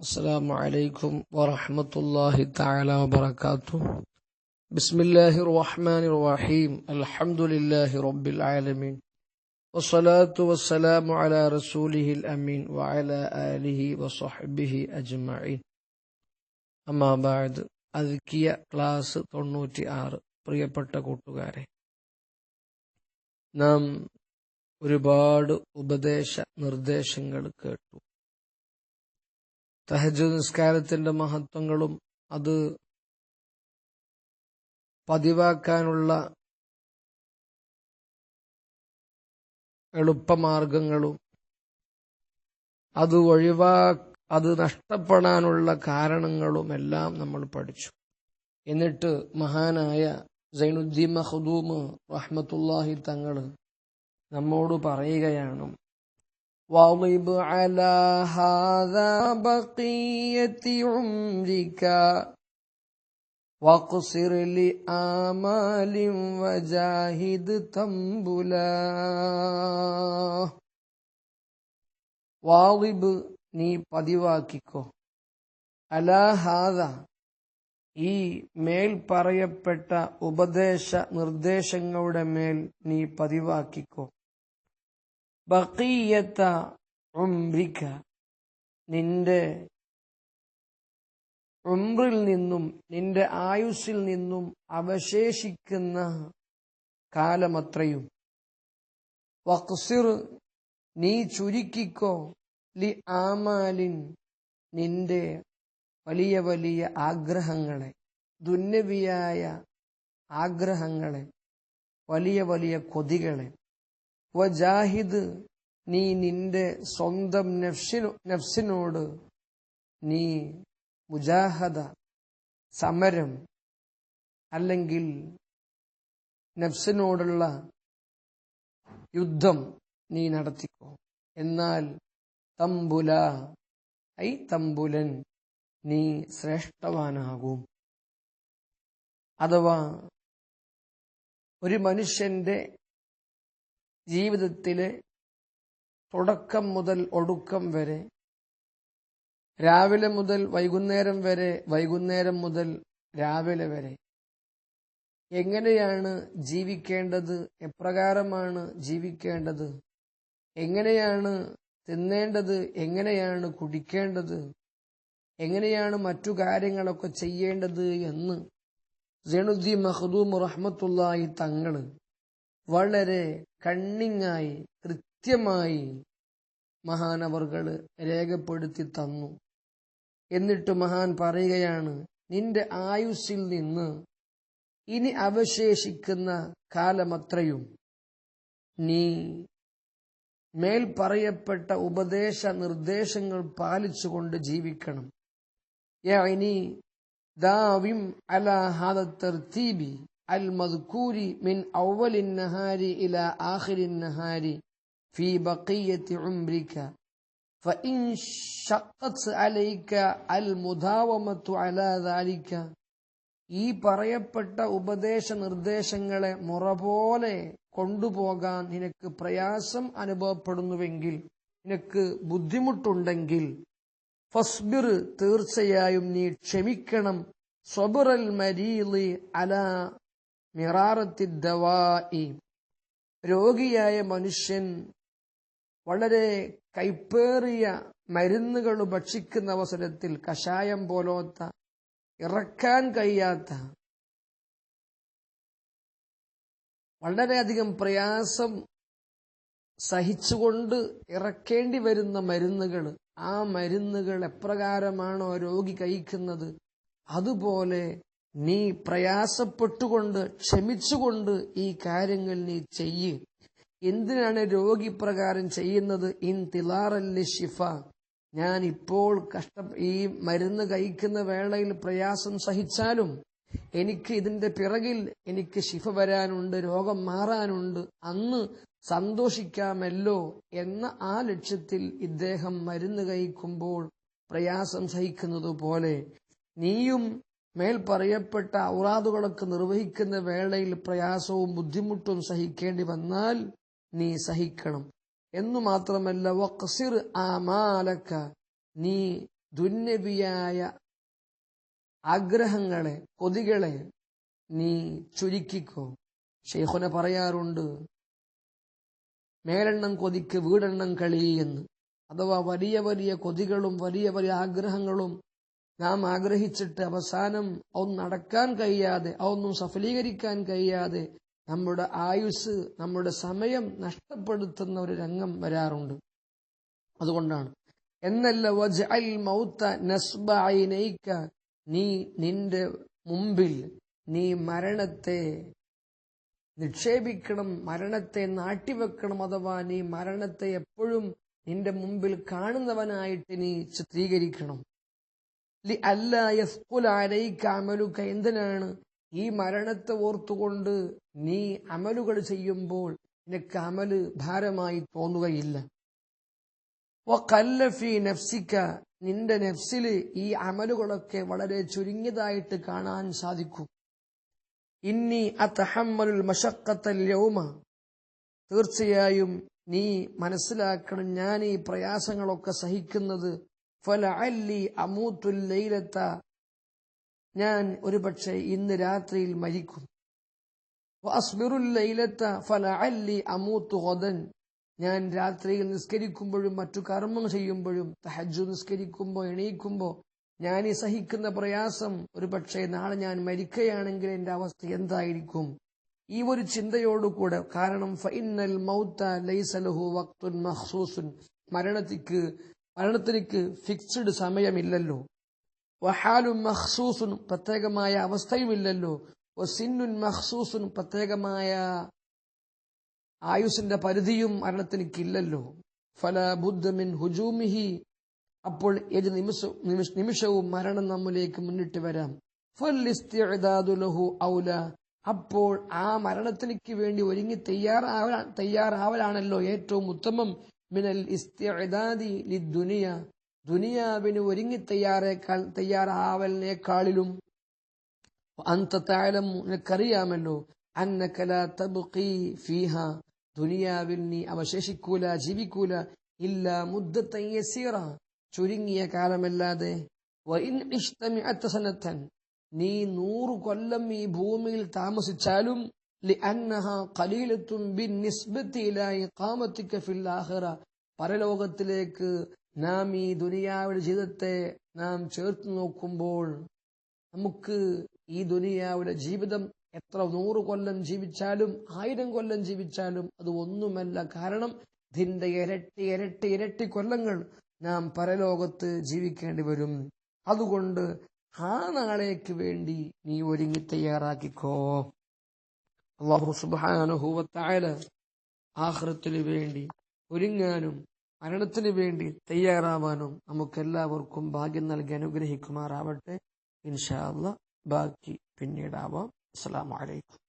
السلام عليكم ورحمة الله تعالى وبركاته بسم الله الرحمن الرحيم الحمد لله رب العالمين والصلاة والسلام على رسوله الأمين وعلى آله وصحبه أجمعين أما بعد അദ്കിയ class തൊണ്ണൂറ്റി ആറ് പ്രിയപ്പെട്ട കൂട്ടുകാരെ നാം ഒരുപാട് ഉപദേശ നിർദ്ദേശങ്ങൾ കേട്ടു തഹജ് നിസ്കാരത്തിന്റെ മഹത്വങ്ങളും അത് പതിവാക്കാനുള്ള എളുപ്പമാർഗങ്ങളും അത് ഒഴിവാ അത് നഷ്ടപ്പെടാനുള്ള കാരണങ്ങളും എല്ലാം നമ്മൾ പഠിച്ചു. എന്നിട്ട് മഹാനായ സൈനുദ്ദീൻ മഹദൂമ് റഹ്മത്തുല്ലാഹി തങ്ങൾ നമ്മോട് പറയുകയാണ് واضب على هذا بقية عمرك واقصر لآمال وجاهد تنبلا വാളിബ് നീ പതിവാക്കിക്കോ അലാഹാദ ഈ മേൽ പറയപ്പെട്ട ഉപദേശ നിർദ്ദേശങ്ങളുടെ മേൽ നീ പതിവാക്കിക്കോ ബക്കീയത്ത ഉംറിക്ക നിന്റെ ഉംറിൽ നിന്നും നിന്റെ ആയുസ്സിൽ നിന്നും അവശേഷിക്കുന്ന കാലമത്രയും. വക്സിർ നീ ചുരുക്കിക്കോ. ലി ആമാലിൻ നിന്റെ വലിയ വലിയ ആഗ്രഹങ്ങളെ ദുന്നവിയായ ആഗ്രഹങ്ങളെ വലിയ വലിയ കൊതികളെ. വജാഹിദ് നീ നിന്റെ സ്വന്തം നഫ്സിനു നഫ്സിനോട് നീ മുജാഹദ സമരം അല്ലെങ്കിൽ നഫ്സിനോടുള്ള യുദ്ധം നീ നടത്തിക്കോ. എന്നാൽ തമ്പുല ഐ തമ്പുലൻ നീ ശ്രേഷ്ഠവാനാകും. അഥവാ ഒരു മനുഷ്യന്റെ ജീവിതത്തിലെ തുടക്കം മുതൽ ഒടുക്കം വരെ രാവിലെ മുതൽ വൈകുന്നേരം വരെ വൈകുന്നേരം മുതൽ രാവിലെ വരെ എങ്ങനെയാണ് ജീവിക്കേണ്ടത് എപ്രകാരമാണ് ജീവിക്കേണ്ടത് എങ്ങനെയാണ് തിന്നേണ്ടത് എങ്ങനെയാണ് കുടിക്കേണ്ടത് എങ്ങനെയാണ് മറ്റു കാര്യങ്ങളൊക്കെ ചെയ്യേണ്ടത് എന്ന് സെനുദ്ദീൻ മഹദൂം റഹ്മത്തുള്ളായി തങ്ങൾ വളരെ കണ്ണിങ്ങായി കൃത്യമായി മഹാനവറുകൾ രേഖപ്പെടുത്തി തന്നു. എന്നിട്ട് മഹാൻ പറയുകയാണ് നിന്റെ ആയുസ്സിൽ നിന്ന് ഇനി അവശേഷിക്കുന്ന കാലമത്രയും നീ മേൽ പറയപ്പെട്ട ഉപദേശ നിർദ്ദേശങ്ങൾ പാലിച്ചുകൊണ്ട് ജീവിക്കണം. ഇനി ദാവിം അലാഹാദത്തർ ഹാദ തർത്തീബി المذكور من أول النهار إلى آخر النهار في بقية عمرك فإن شقت عليك المداومة على ذلك ഈ പറയപ്പെട്ട ഉപദേശ നിർദ്ദേശങ്ങളെ മുറ പോലെ കൊണ്ടുപോകാൻ നിനക്ക് പ്രയാസം അനുഭവപ്പെടുന്നുവെങ്കിൽ നിനക്ക് ബുദ്ധിമുട്ടുണ്ടെങ്കിൽ ഫസ്ബിർ തീർച്ചയായും നീ ക്ഷമിക്കണം സ്വബുറൽ മരീലി അല മിറാറത്തി രോഗിയായ മനുഷ്യൻ വളരെ കൈപ്പേറിയ മരുന്നുകൾ ഭക്ഷിക്കുന്ന അവസരത്തിൽ കഷായം പോലോത്ത ഇറക്കാൻ കഴിയാത്ത വളരെയധികം പ്രയാസം സഹിച്ചുകൊണ്ട് ഇറക്കേണ്ടി വരുന്ന മരുന്നുകൾ ആ മരുന്നുകൾ എപ്രകാരമാണോ രോഗി കഴിക്കുന്നത്? അതുപോലെ നീ പ്രയാസപ്പെട്ടുകൊണ്ട് ക്ഷമിച്ചുകൊണ്ട് ഈ കാര്യങ്ങൾ നീ ചെയ്യ്. എന്തിനാണ് രോഗി പ്രകാരം ചെയ്യുന്നത്? ഇൻ തിലാറല്ലി ഷിഫ ഞാൻ ഇപ്പോൾ കഷ്ട ഈ മരുന്ന് കഴിക്കുന്ന വേളയിൽ പ്രയാസം സഹിച്ചാലും എനിക്ക് ഇതിന്റെ പിറകിൽ എനിക്ക് ശിഫ വരാനുണ്ട് രോഗം മാറാനുണ്ട്. അന്ന് സന്തോഷിക്കാമല്ലോ എന്ന ആ ലക്ഷ്യത്തിൽ ഇദ്ദേഹം മരുന്ന് കഴിക്കുമ്പോൾ പ്രയാസം സഹിക്കുന്നത് പോലെ നീയും മേൽ പറയപ്പെട്ട ഔറാദുകളൊക്കെ നിർവഹിക്കുന്ന വേളയിൽ പ്രയാസവും ബുദ്ധിമുട്ടും സഹിക്കേണ്ടി വന്നാൽ നീ സഹിക്കണം. എന്നു മാത്രമല്ല വക്സിർ ആമാലക്ക നീ ദുന്യവിയായ ആഗ്രഹങ്ങളെ കൊതികളെ നീ ചുരുക്കിക്കോ. ഷെയ്ഖുന പറയാറുണ്ട് മേലെണ്ണം കൊതിക്ക് വീടെണ്ണം കളി എന്ന്. അഥവാ വലിയ വലിയ കൊതികളും വലിയ വലിയ ആഗ്രഹങ്ങളും നാം ആഗ്രഹിച്ചിട്ട് അവസാനം അതൊന്നും നടക്കാൻ കഴിയാതെ അതൊന്നും സഫലീകരിക്കാൻ കഴിയാതെ നമ്മുടെ ആയുസ് നമ്മുടെ സമയം നഷ്ടപ്പെടുത്തുന്ന ഒരു രംഗം വരാറുണ്ട്. അതുകൊണ്ടാണ്. എന്നല്ല വജ്അൽ മൗത്ത നസ്ബായി നയിക്ക നീ നിന്റെ മുമ്പിൽ നീ മരണത്തെ നിക്ഷേപിക്കണം മരണത്തെ നാട്ടിവെക്കണം അഥവാ നീ മരണത്തെ എപ്പോഴും നിന്റെ മുമ്പിൽ കാണുന്നവനായിട്ട് നീ ചിത്രീകരിക്കണം. എന്തിനാണ്? ഈ മരണത്തെ ഓർത്തുകൊണ്ട് നീ അമലുകൾ ചെയ്യുമ്പോൾ നിനക്ക് അമൽ ഭാരമായി തോന്നുകയില്ല. നിന്റെ നെഫ്സിൽ ഈ അമലുകളൊക്കെ വളരെ ചുരുങ്ങിയതായിട്ട് കാണാൻ സാധിക്കും. ഇന്നി അതഹമ്മലുൽ മഷക്കത്തൽ യൗമ. തീർച്ചയായും നീ മനസ്സിലാക്കണം ഞാൻ ഈ പ്രയാസങ്ങളൊക്കെ സഹിക്കുന്നത് ഫലഅല്ലി അമൂത്തുൽ ലൈലത്ത. ഞാൻ ഒരുപക്ഷെ ഇന്ന് രാത്രിയിൽ മരിക്കും വഅസ്ബിറുൽ ലൈലത്ത ഫലഅല്ലി അമൂത്തു ഗദൻ. ഞാൻ രാത്രിയിൽ നിസ്കരിക്കുമ്പോഴും മറ്റു കർമ്മം ചെയ്യുമ്പോഴും തഹജു നിസ്കരിക്കുമ്പോൾ എണീക്കുമ്പോൾ ഞാൻ ഈ സഹിക്കുന്ന പ്രയാസം ഒരു പക്ഷേ നാളെ ഞാൻ മരിക്കുകയാണെങ്കിൽ എന്റെ അവസ്ഥ എന്തായിരിക്കും? ഈ ഒരു ചിന്തയോടുകൂടെ കാരണം ഫൈനൽ മൗത്ത ലൈസലഹു വക്തുൻ മഹ്സൂസുൻ മരണത്തിക്ക് മരണത്തിലേക്ക് ഫിക്സഡ് സമയമില്ലല്ലോ. വഹാലും മഹ്സൂസും പ്രത്യേകമായ അവസ്ഥയുമില്ലല്ലോ. സിന്നുൻ മഹ്സൂസും പ്രത്യേകമായ ആയുസിന്റെ പരിധിയും മരണത്തിനിക്കില്ലല്ലോ ഫല ബുദ്ധമിൻ ഹുജൂമിഹി. അപ്പോൾ ഏത് നിമിഷ നിമിഷ- നിമിഷവും മരണം നമ്മിലേക്ക് മുന്നിട്ട് വരാം. ഫുൽഹു ഔല. അപ്പോൾ ആ മരണത്തിനു വേണ്ടി ഒരുങ്ങി തയ്യാറാവ തയ്യാറാവലാണല്ലോ ഏറ്റവും ഉത്തമം. മിനൽ ഇസ്തിഅദാദി ലിദ്ദുനിയ ദുനിയാവിന് ഒരുങ്ങി തയ്യാറേക്കാൾ തയ്യാറാവലിനേക്കാളിലും അന്ത താലം നിനക്കറിയാമല്ലോ അന്നക ലാ തബ്ഖി ഫീഹ. ദുനിയാവിൽ നീ അവശേഷിക്കൂല ജീവിക്കൂല ഇല്ല മുദ്ദത്തൻ യസീറ. ചുരുങ്ങിയ കാലമല്ലാതെ നീ നൂറു കൊല്ലം ഈ ഭൂമിയിൽ താമസിച്ചാലും പരലോകത്തിലേക്ക് നാം ഈ ദുനിയാവിലെ ജീവിതത്തെ നാം ചേർത്ത് നോക്കുമ്പോൾ നമുക്ക് ഈ ദുനിയാവിലെ ജീവിതം എത്ര നൂറ് കൊല്ലം ജീവിച്ചാലും ആയിരം കൊല്ലം ജീവിച്ചാലും അത് ഒന്നുമല്ല. കാരണം ഇതിന്റെ ഇരട്ടി ഇരട്ടി ഇരട്ടി കൊല്ലങ്ങൾ നാം പരലോകത്ത് ജീവിക്കേണ്ടി വരും. അതുകൊണ്ട് ആ നാളേക്ക് വേണ്ടി നീ ഒരുങ്ങി തയ്യാറാക്കിക്കോ. അള്ളാഹു സുബാനുഹൂവത്തായാൽ ആഹ്റത്തിനു വേണ്ടി ഒരുങ്ങാനും മരണത്തിനു വേണ്ടി തയ്യാറാവാനും നമുക്കെല്ലാവർക്കും ഭാഗ്യം നൽകി അനുഗ്രഹിക്കുമാറാവട്ടെ. ഇൻഷാ അള്ളാഹ് ബാക്കി പിന്നീടാവാം. അസ്സാം അലൈക്കും.